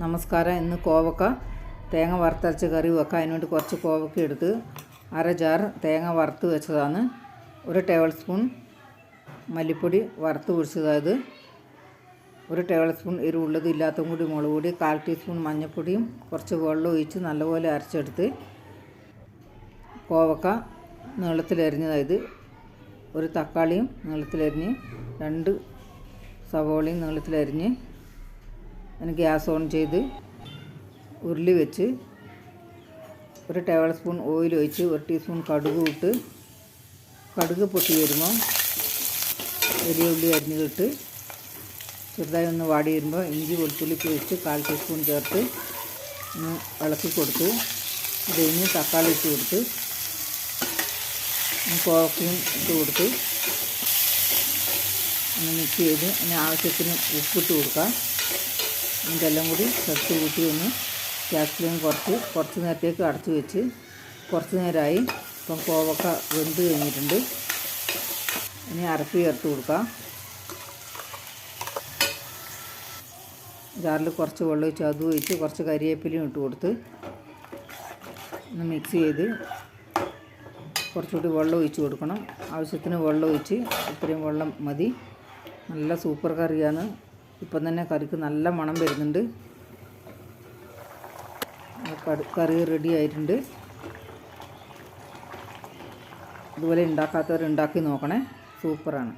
നമസ്കാരം. ഇന്ന് കോവക്ക തേങ്ങ വറുത്തരച്ച് കറി വെക്കാം അതിനുവേണ്ടി കുറച്ച് കോവക്ക എടുത്ത് അര ജാർ തേങ്ങ വറുത്ത് വെച്ചതാണ്. ഒരു ടേബിൾ സ്പൂൺ മല്ലിപ്പൊടി വറുത്ത് പൊടിച്ചതായത്. ഒരു ടേബിൾ സ്പൂൺ എരിവുള്ളത് ഇല്ലാത്തതും കൂടി മുളക് പൊടി കാൽ ടീസ്പൂൺ മഞ്ഞൾപ്പൊടിയും കുറച്ച് വെള്ളം ഒഴിച്ച് നല്ലപോലെ അരച്ചെടുത്ത് കോവക്ക നീളത്തിലരിഞ്ഞതായത് ഒരു തക്കാളിയും നീളത്തിലരിഞ്ഞ് രണ്ട് സവോളയും നീളത്തിലരിഞ്ഞ് അതിന് ഗ്യാസ് ഓൺ ചെയ്ത് ഉരുളി വെച്ച് ഒരു ടേബിൾ സ്പൂൺ ഓയിൽ ഒഴിച്ച് ഒരു ടീസ്പൂൺ കടുക് ഇട്ട് കടുക് പൊട്ടി വരുമ്പോൾ വലിയ ഉള്ളി അരിഞ്ഞിട്ട് ചെറുതായി ഒന്ന് വാടി വരുമ്പോൾ ഇഞ്ചി വെളുത്തുള്ളി പേസ്റ്റ് കാൽ ടീസ്പൂൺ ചേർത്ത് ഒന്ന് ഇളക്കി കൊടുത്ത് അത് കഴിഞ്ഞ് തക്കാളി ഇട്ട് കൊടുത്ത് കോവക്കയും ഇട്ട് കൊടുത്ത് ഒന്ന് മിക്സ് ചെയ്ത് അതിന് ആവശ്യത്തിന് ഉപ്പിട്ട് കൊടുക്കാം. ഇതെല്ലാം കൂടി ചേർത്ത് കൂട്ടി ഒന്ന് ഗ്യാസ് ഫ്ലെയിം കുറച്ച് കുറച്ച് നേരത്തേക്ക് അടച്ചു വെച്ച് കുറച്ച് നേരമായി ഇപ്പം കോവക്ക വെന്ത് കഴിഞ്ഞിട്ടുണ്ട്. ഇനി അരപ്പ് ചേർത്ത് കൊടുക്കാം. ജാറിൽ കുറച്ച് വെള്ളം ഒഴിച്ച് അത് ഒഴിച്ച് കുറച്ച് കരിവേപ്പിലയും ഇട്ട് കൊടുത്ത് ഒന്ന് മിക്സ് ചെയ്ത് കുറച്ചുകൂടി വെള്ളം ഒഴിച്ച് കൊടുക്കണം. ആവശ്യത്തിന് വെള്ളം ഒഴിച്ച് ഇത്രയും വെള്ളം മതി. നല്ല സൂപ്പർ കറിയാണ്. ഇപ്പം തന്നെ കറിക്ക് നല്ല മണം വരുന്നുണ്ട്. കറി റെഡി ആയിട്ടുണ്ട്. ഇതുപോലെ ഉണ്ടാക്കാത്തവർ ഉണ്ടാക്കി നോക്കണേ. സൂപ്പറാണ്.